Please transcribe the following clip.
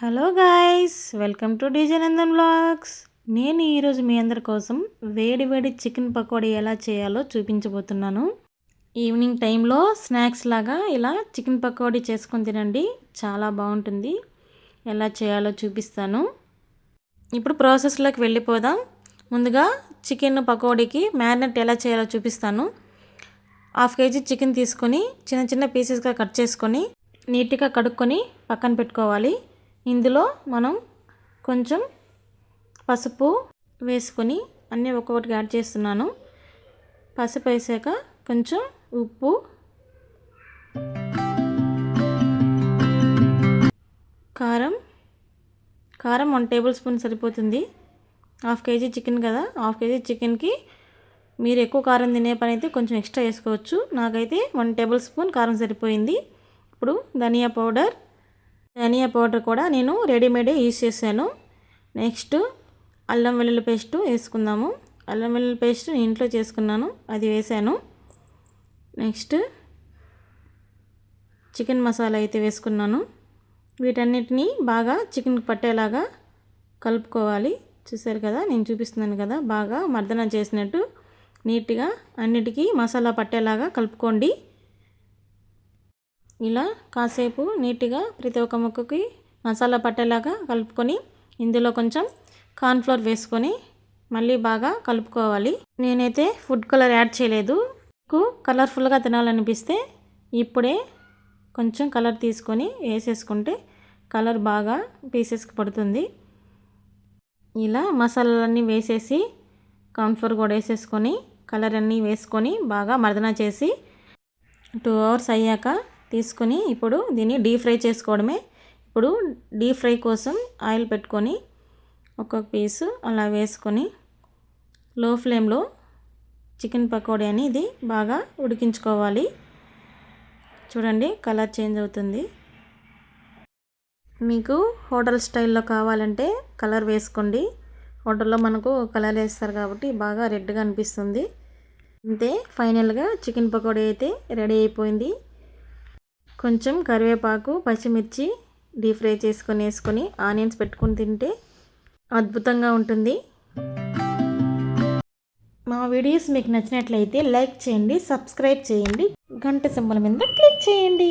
Hello guys welcome to డిజనందన్ blogs నేను ఈరోజు మీ అందరి కోసం వేడి వేడి చికెన్ పకోడీ ఎలా చేయాలో చూపించబోతున్నాను. ఈవినింగ్ టైంలో స్నాక్స్ లాగా ఇలా చికెన్ పకోడీ చేసుకొని తినండి చాలా బాగుంటుంది. ఎలా చేయాలో చూపిస్తాను. ఇప్పుడు ప్రాసెస్లోకి వెళ్ళిపోదాం. ముందుగా చికెన్ పకోడీకి మ్యారినేట్ ఎలా చేయాలో చూపిస్తాను. హాఫ్ కేజీ చికెన్ తీసుకొని చిన్న చిన్న పీసెస్గా కట్ చేసుకొని నీట్గా కడుక్కొని పక్కన పెట్టుకోవాలి. ఇందులో మనం కొంచెం పసుపు వేసుకొని అన్నీ ఒక్కొక్కటి యాడ్ చేస్తున్నాను. పసుపు వేసాక కొంచెం ఉప్పు కారం కారం వన్ టేబుల్ స్పూన్ సరిపోతుంది. హాఫ్ కేజీ చికెన్ కదా హాఫ్ కేజీ చికెన్కి మీరు ఎక్కువ కారం తినే పని అయితే కొంచెం ఎక్స్ట్రా వేసుకోవచ్చు. నాకైతే వన్ టేబుల్ స్పూన్ కారం సరిపోయింది. ఇప్పుడు ధనియా పౌడర్ ధనియా పౌడర్ కూడా నేను రెడీమేడే యూజ్ చేశాను. నెక్స్ట్ అల్లం వెల్లుల్లి పేస్ట్ వేసుకుందాము. అల్లం వెల్లుల్లి పేస్ట్ నేను ఇంట్లో చేసుకున్నాను. అది వేసాను నెక్స్ట్ చికెన్ మసాలా అయితే వేసుకున్నాను. వీటన్నిటిని బాగా చికెన్ పట్టేలాగా కలుపుకోవాలి. చూసారు కదా? నేను చూపిస్తున్నాను కదా? బాగా మర్దన చేసినట్టు నీట్గా అన్నిటికీ మసాలా పట్టేలాగా కలుపుకోండి. ఇలా కాసేపు నీట్గా ప్రతి ఒక్క ముక్కకి మసాలా పట్టేలాగా కలుపుకొని ఇందులో కొంచెం కార్న్ఫ్లోర్ వేసుకొని మళ్ళీ బాగా కలుపుకోవాలి. నేనైతే ఫుడ్ కలర్ యాడ్ చేయలేదు. మీకు కలర్ఫుల్గా తినాలనిపిస్తే ఇప్పుడే కొంచెం కలర్ తీసుకొని వేసేసుకుంటే కలర్ బాగా పీసెస్కి పడుతుంది. ఇలా మసాలాలన్నీ వేసేసి కార్న్ఫ్లోర్ కూడా వేసేసుకొని కలర్ అన్నీ వేసుకొని బాగా మర్దన చేసి టూ అవర్స్ అయ్యాక తీసుకొని ఇప్పుడు దీన్ని డీప్ ఫ్రై చేసుకోవడమే. ఇప్పుడు డీప్ ఫ్రై కోసం ఆయిల్ పెట్టుకొని ఒక్కొక్క పీసు అలా వేసుకొని లో ఫ్లేమ్లో చికెన్ పకోడీ అని ఇది బాగా ఉడికించుకోవాలి. చూడండి కలర్ చేంజ్ అవుతుంది. మీకు హోటల్ స్టైల్లో కావాలంటే కలర్ వేసుకోండి. హోటల్లో మనకు కలర్ వేస్తారు కాబట్టి బాగా రెడ్గా అనిపిస్తుంది. అంతే ఫైనల్గా చికెన్ పకోడీ అయితే రెడీ అయిపోయింది. కొంచెం కరివేపాకు పచ్చిమిర్చి డీప్ ఫ్రై చేసుకొని వేసుకొని ఆనియన్స్ పెట్టుకొని తింటే అద్భుతంగా ఉంటుంది. మా వీడియోస్ మీకు నచ్చినట్లయితే లైక్ చేయండి సబ్స్క్రైబ్ చేయండి గంట సింబల్ మీద క్లిక్ చేయండి.